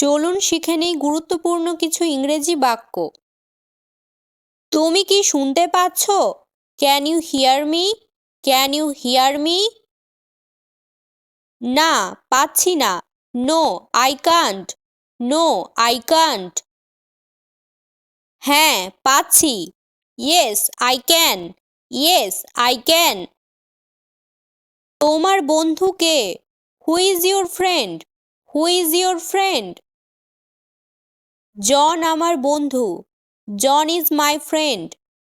চলুন শিখে নেই গুরুত্বপূর্ণ কিছু ইংরেজি বাক্য। তুমি কি শুনতে পাচ্ছ? Can you hear me can you hear me না, পাচ্ছি না। No I can't no I can't হ্যাঁ পাচ্ছি। Yes I can yes I can তোমার বন্ধু কে? Who is your friend who is your friend John আমার বন্ধু। John is my friend.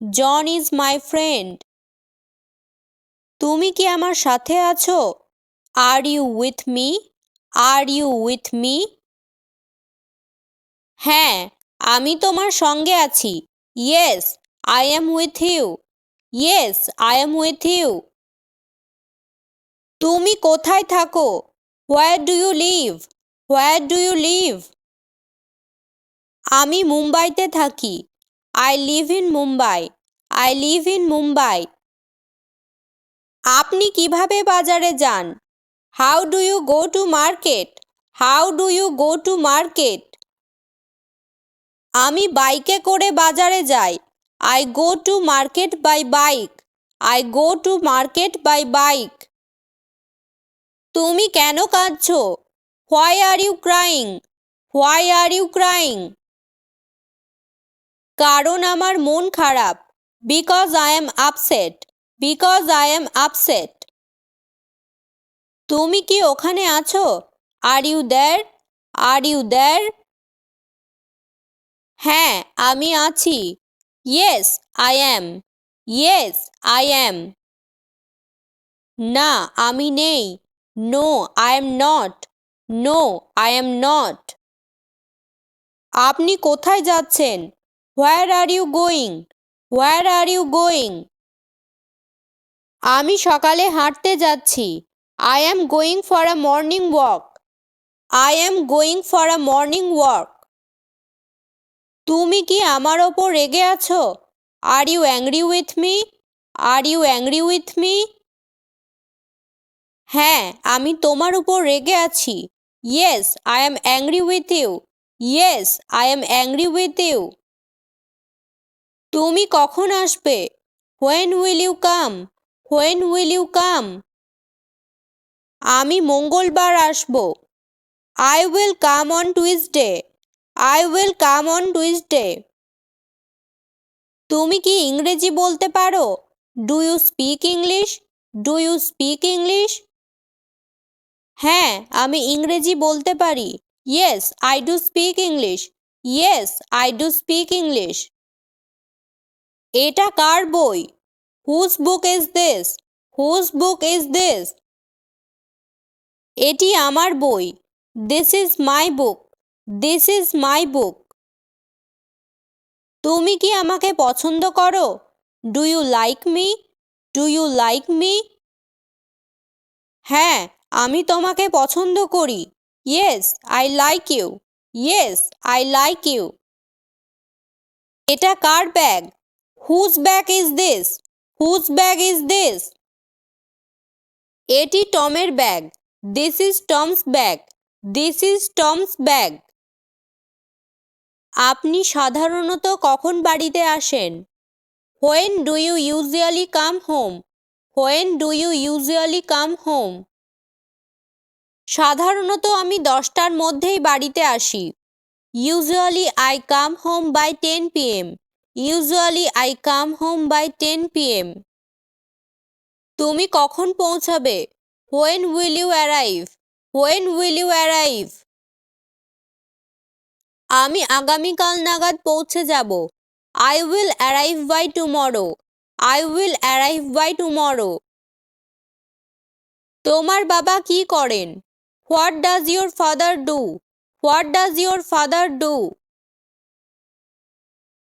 John is my friend. তুমি কি আমার সাথে আছো? Are you with me? Are you with me? হ্যাঁ আমি তোমার সঙ্গে আছি। Yes, I am with you. Yes, I am with you. তুমি কোথায় থাকো? Where do you live? Where do you live? আমি মুম্বাইতে থাকি। I live in Mumbai I live in Mumbai আপনি কীভাবে বাজারে যান? How do you go to market how do you go to market আমি বাইকে করে বাজারে যাই। I go to market by bike I go to market by bike তুমি কেন কাঁদছো? Why are you crying why are you crying কারণ আমার মন খারাপ। Because I am upset because I am upset তুমি কি ওখানে আছো? Are you there are you there হ্যাঁ আমি আছি। Yes I am yes I am না, আমি নেই। No I am not no I am not আপনি কোথায় যাচ্ছেন? Where are you going where are you going আমি সকালে হাঁটতে যাচ্ছি। I am going for a morning walk I am going for a morning walk তুমি কি আমার ওপর রেগে আছো? Are you angry with me are you angry with me হ্যাঁ আমি তোমার উপর রেগে আছি। Yes I am angry with you yes I am angry with you তুমি কখন আসবে? When will you come when will you come আমি মঙ্গলবার আসব। I will come on Tuesday I will come on Tuesday তুমি কি ইংরেজি বলতে পারো? Do you speak English do you speak English হ্যাঁ আমি ইংরেজি বলতে পারি। Yes I do speak English yes I do speak English এটা কার বই? Whose book is this whose book is this এটি আমার বই। This is my book this is my book তুমি কি আমাকে পছন্দ করো? Do you like me do you like me হ্যাঁ আমি তোমাকে পছন্দ করি। Yes I like you yes I like you এটা কার bag? Whose bag is this whose bag is this এটি টমের bag this is Tom's bag this is Tom's bag আপনি সাধারণত কখন বাড়িতে আসেন? When do you usually come home when do you usually come home সাধারণত আমি দশটার মধ্যেই বাড়িতে আসি। Usually I come home by ten PM usually I come home by ten PM তুমি কখন পৌঁছাবে? When will you arrive when will you arrive আমি আগামীকাল নাগাদ পৌঁছে যাব। I will arrive by tomorrow I will arrive by tomorrow তোমার বাবা কি করেন? What does your father do what does your father do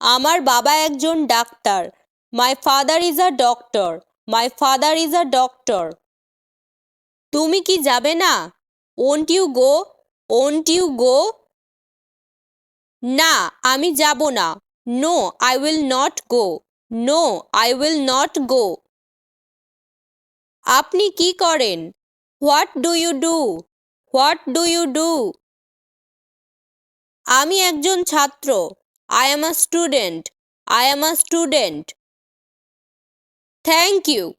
আমার বাবা একজন doctor. My father is a doctor my father is a doctor তুমি কি যাবে না? Won't you go won't you go না, আমি যাব না। No I will not go no I will not go আপনি কি করেন? What do you do what do you do আমি একজন ছাত্র। I am a student. I am a student. Thank you.